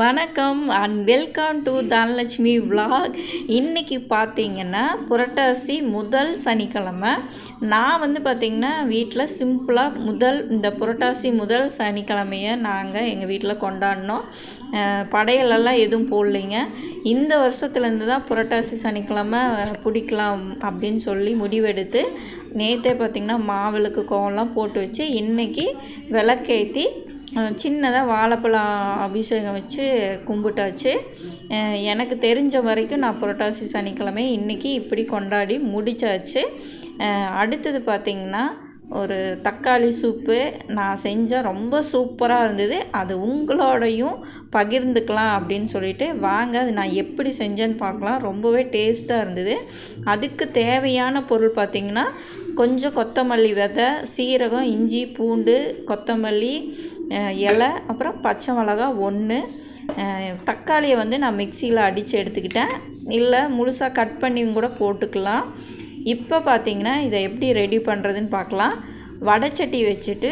வணக்கம் and welcome to Dhanalakshmi vlog இன்றைக்கி பார்த்தீங்கன்னா புரட்டாசி முதல் சனிக்கிழமை. நான் வந்து பார்த்திங்கன்னா வீட்டில் சிம்பிளாக முதல் இந்த புரட்டாசி முதல் சனிக்கிழமையை நாங்கள் எங்கள் வீட்டில் கொண்டாடினோம். படையலெல்லாம் எதுவும் போடலைங்க. இந்த வருஷத்துலேருந்து தான் புரட்டாசி சனிக்கிழமை பிடிக்கலாம் அப்படின்னு சொல்லி முடிவெடுத்து நேற்றே பார்த்திங்கன்னா மாவிளக்கு கோவம்லாம் போட்டு வச்சு இன்றைக்கி விளக்கேற்றி சின்னதாக வாழைப்பழம் அபிஷேகம் வச்சு கும்பிட்டாச்சு. எனக்கு தெரிஞ்ச வரைக்கும் நான் புரட்டாசி சனிக்கிழமை இன்றைக்கி இப்படி கொண்டாடி முடிச்சாச்சு. அடுத்தது பார்த்திங்கன்னா ஒரு தக்காளி சூப்பு. நான் செஞ்சேன் ரொம்ப சூப்பராக இருந்தது. அது உங்களோடையும் பகிர்ந்துக்கலாம் அப்படின்னு சொல்லிட்டு வாங்க அது நான் எப்படி செஞ்சேன்னு பார்க்கலாம். ரொம்பவே டேஸ்ட்டாக இருந்தது. அதுக்கு தேவையான பொருள் பார்த்திங்கன்னா கொஞ்சம் கொத்தமல்லி விதை சீரகம் இஞ்சி பூண்டு கொத்தமல்லி இலை அப்புறம் பச்சை மிளகா ஒன்று தக்காளியை வந்து நான் மிக்சியில் அடித்து எடுத்துக்கிட்டேன். இல்லை முழுசாக கட் பண்ணியும் கூட போட்டுக்கலாம். இப்போ பார்த்தீங்கன்னா இதை எப்படி ரெடி பண்ணுறதுன்னு பார்க்கலாம் வடைச்சட்டி வச்சுட்டு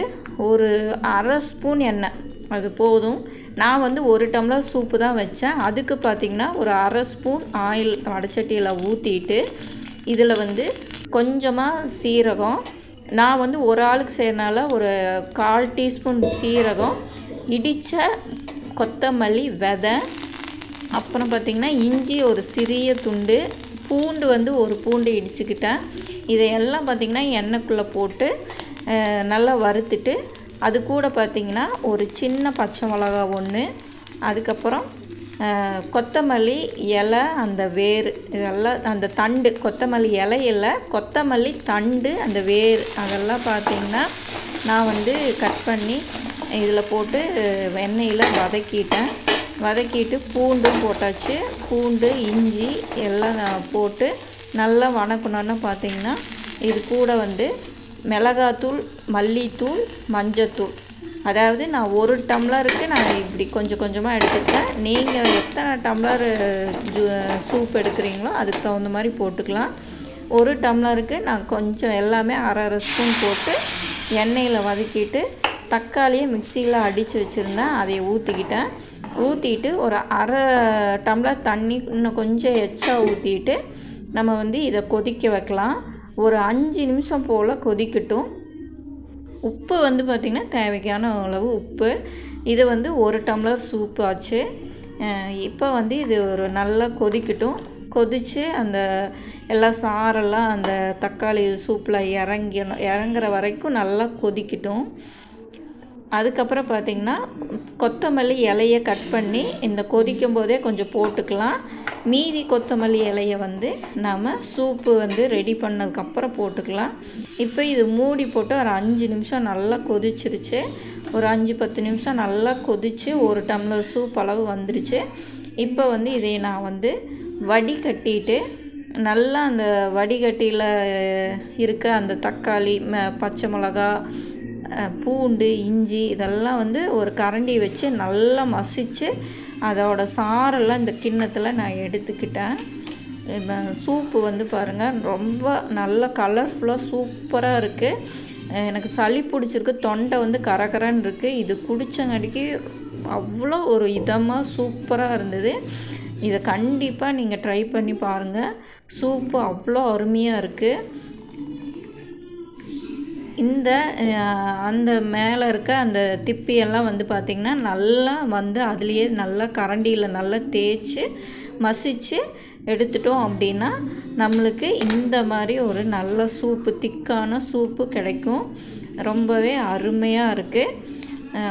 ஒரு அரை ஸ்பூன் எண்ணெய். அது போதும். நான் வந்து ஒரு டம்ளர் சூப்பு தான் வச்சேன். அதுக்கு பார்த்திங்கன்னா ஒரு அரை ஸ்பூன் ஆயில் வடைச்சட்டியில் ஊற்றிட்டு இதில் வந்து கொஞ்சமாக சீரகம் நான் வந்து ஒரு ஆளுக்கு செய்கிறனால ஒரு கால் டீஸ்பூன் சீரகம் இடித்த கொத்தமல்லி விதை அப்புறம் பார்த்திங்கன்னா இஞ்சி ஒரு சிறிய துண்டு பூண்டு வந்து ஒரு பூண்டு இடிச்சுக்கிட்டேன். இதையெல்லாம் பார்த்திங்கன்னா எண்ணெய்க்குள்ளே போட்டு நல்லா வறுத்துட்டு அது கூட பார்த்திங்கன்னா ஒரு சின்ன பச்சை மிளகா ஒன்று அதுக்கப்புறம் கொத்தமல்லி இலை அந்த வேர் இதெல்லாம் அந்த தண்டு கொத்தமல்லி இலையில கொத்தமல்லி தண்டு அந்த வேர் அதெல்லாம் பார்த்திங்கன்னா நான் வந்து கட் பண்ணி இதில் போட்டு எண்ணெயில் வதக்கிட்டேன். வதக்கிட்டு பூண்டும் போட்டாச்சு. பூண்டு இஞ்சி எல்லாம் நான் போட்டு நல்லா வணக்கணுன்னு பார்த்தீங்கன்னா இது கூட வந்து மிளகாத்தூள் மல்லித்தூள் மஞ்சத்தூள். அதாவது நான் ஒரு டம்ளருக்கு நான் இப்படி கொஞ்சம் கொஞ்சமாக எடுத்துக்கிட்டேன். நீங்கள் எத்தனை டம்ளர் ஜூ சூப் எடுக்கிறீங்களோ அதுக்கு தகுந்த மாதிரி போட்டுக்கலாம். ஒரு டம்ளருக்கு நான் கொஞ்சம் எல்லாமே அரை அரை ஸ்பூன் போட்டு எண்ணெயில் வதக்கிட்டு தக்காளியை மிக்சியில் அடித்து வச்சுருந்தேன். அதை ஊற்றிக்கிட்டேன் ஊற்றிட்டு ஒரு அரை டம்ளர் தண்ணி இன்னும் கொஞ்சம் எச்சா ஊற்றிட்டு நம்ம வந்து இதை கொதிக்க வைக்கலாம். ஒரு அஞ்சு நிமிஷம் போல் கொதிக்கட்டும். உப்பு வந்து பார்த்திங்கன்னா தேவைக்கான அளவு உப்பு. இது வந்து ஒரு டம்ளர் சூப் ஆச்சு. இப்போ வந்து இது ஒரு நல்லா கொதிக்கட்டும். கொதித்து அந்த எல்லா சாரெல்லாம் அந்த தக்காளி சூப்பில் இறங்கணும் இறங்குற வரைக்கும் நல்லா கொதிக்கட்டும். அதுக்கப்புறம் பார்த்திங்கன்னா கொத்தமல்லி இலையை கட் பண்ணி இந்த கொதிக்கும் போதே கொஞ்சம் போட்டுக்கலாம். மீதி கொத்தமல்லி இலையை வந்து நாம் சூப்பு வந்து ரெடி பண்ணதுக்கப்புறம் போட்டுக்கலாம். இப்போ இது மூடி போட்டு ஒரு அஞ்சு நிமிஷம் நல்லா கொதிச்சிருச்சு. ஒரு அஞ்சு பத்து நிமிஷம் நல்லா கொதித்து ஒரு டம்ளர் சூப் அளவு வந்துருச்சு. இப்போ வந்து இதை நான் வந்து வடிகட்டிட்டு நல்லா அந்த வடிகட்டியில் இருக்க அந்த தக்காளி பச்சை மிளகா பூண்டு இஞ்சி இதெல்லாம் வந்து ஒரு கரண்டி வச்சு நல்லா மசித்து அதோட சாரெல்லாம் இந்த கிண்ணத்தில் நான் எடுத்துக்கிட்டேன். சூப்பு வந்து பாருங்கள் ரொம்ப நல்ல கலர்ஃபுல்லாக சூப்பராக இருக்குது எனக்கு சளி பிடிச்சிருக்கு தொண்டை வந்து கரகரன்னு இருக்குது இது குடித்தங்காட்டிக்கு அவ்வளோ ஒரு இதமாக சூப்பராக இருந்தது. இதை கண்டிப்பாக நீங்கள் ட்ரை பண்ணி பாருங்கள் சூப்பு அவ்வளோ அருமையாக இருக்குது இந்த அந்த மேலே இருக்க அந்த திப்பியெல்லாம் வந்து பார்த்திங்கன்னா நல்லா வந்து அதுலேயே நல்லா கரண்டியில் நல்லா தேய்ச்சி மசித்து எடுத்துட்டோம் அப்படின்னா நம்மளுக்கு இந்த மாதிரி ஒரு நல்ல சூப்பு திக்கான சூப்பு கிடைக்கும். ரொம்பவே அருமையாக இருக்குது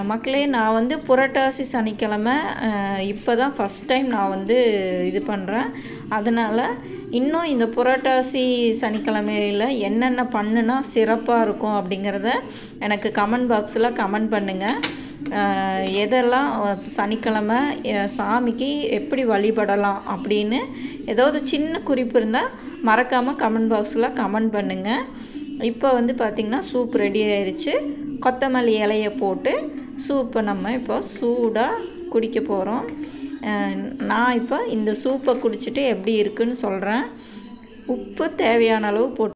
மக்களே நான் வந்து புரட்டாசி சனிக்கிழமை இப்போ தான் ஃபஸ்ட் டைம் நான் வந்து இது பண்ணுறேன் அதனால் இன்னும் இந்த புரட்டாசி சனிக்கிழமையில் என்னென்ன பண்ணுனா சிறப்பாக இருக்கும் அப்படிங்கிறத எனக்கு கமெண்ட் பாக்ஸில் கமெண்ட் பண்ணுங்கள் எதெல்லாம் சனிக்கிழமை சாமிக்கு எப்படி வழிபடலாம் அப்படின்னு ஏதாவது சின்ன குறிப்பு இருந்தால் மறக்காமல் கமெண்ட் பாக்ஸில் கமெண்ட் பண்ணுங்கள் இப்போ வந்து பார்த்திங்கன்னா சூப் ரெடி ஆயிடுச்சு கொத்தமல்லி இலையை போட்டு சூப்பை நம்ம இப்போ சூடாக குடிக்க போகிறோம் நான் இப்போ இந்த சூப்பை குடிச்சிட்டு எப்படி இருக்குன்னு சொல்கிறேன் உப்பு தேவையான அளவு போட்டு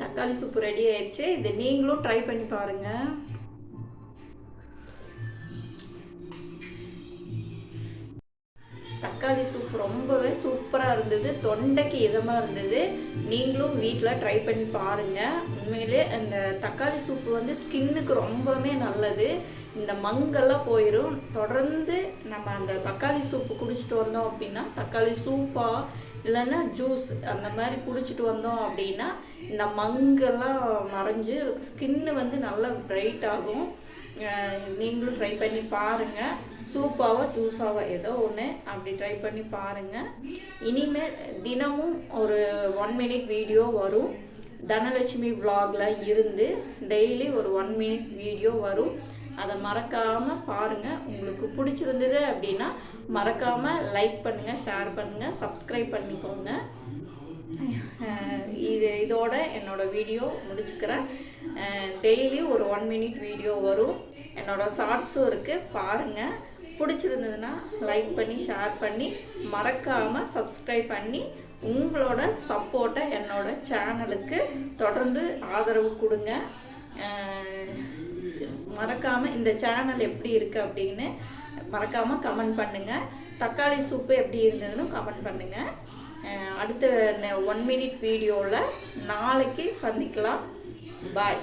தக்காளி சூப்பு ரெடி ஆயிடுச்சு. இது நீங்களும் ட்ரை பண்ணி பாருங்கள் தக்காளி சூப் ரொம்பவே சூப்பராக இருந்தது. தொண்டைக்கு இதமாக இருந்தது. நீங்களும் வீட்டில் ட்ரை பண்ணி பாருங்கள் உண்மையிலே அந்த தக்காளி சூப் வந்து ஸ்கின்னுக்கு ரொம்பவே நல்லது. இந்த மங்கெல்லாம் போயிடும் தொடர்ந்து நம்ம அந்த தக்காளி சூப்பு குடிச்சிட்டு வந்தோம் அப்படின்னா தக்காளி சூப்பா இல்லைன்னா ஜூஸ் அந்த மாதிரி குடிச்சிட்டு வந்தோம் அப்படின்னா இந்த மங்கெல்லாம் மறைஞ்சு ஸ்கின்னு வந்து நல்லா பிரைட் ஆகும். நீங்களும் ட்ரை பண்ணி பாருங்கள் சூப்பாவோ ஜூஸாவோ ஏதோ ஒன்று அப்படி ட்ரை பண்ணி பாருங்கள் இனிமேல் தினமும் ஒரு ஒன் மினிட் வீடியோ வரும். தனலட்சுமி விலாகில் இருந்து டெய்லி ஒரு ஒன் மினிட் வீடியோ வரும். அதை மறக்காமல் பாருங்கள் உங்களுக்கு பிடிச்சிருந்தது அப்படின்னா மறக்காமல் லைக் பண்ணுங்கள் ஷேர் பண்ணுங்கள் சப்ஸ்கிரைப் பண்ணிக்கோங்க. இது இதோட என்னோடய வீடியோ முடிச்சுக்கிறேன். டெய்லி ஒரு ஒன் மினிட் வீடியோ வரும். என்னோடய ஷார்ட்ஸும் இருக்குது பாருங்கள் பிடிச்சிருந்ததுன்னா லைக் பண்ணி ஷேர் பண்ணி மறக்காமல் சப்ஸ்கிரைப் பண்ணி உங்களோட சப்போர்ட்டை என்னோடய சேனலுக்கு தொடர்ந்து ஆதரவு கொடுங்க. மறக்காமல் இந்த சேனல் எப்படி இருக்குது அப்படின்னு மறக்காமல் கமெண்ட் பண்ணுங்கள் தக்காளி சூப்பு எப்படி இருந்ததுன்னு கமெண்ட் பண்ணுங்கள் அடுத்த ஒன் மினிட் வீடியோவில் நாளைக்கு சந்திக்கலாம். பாய்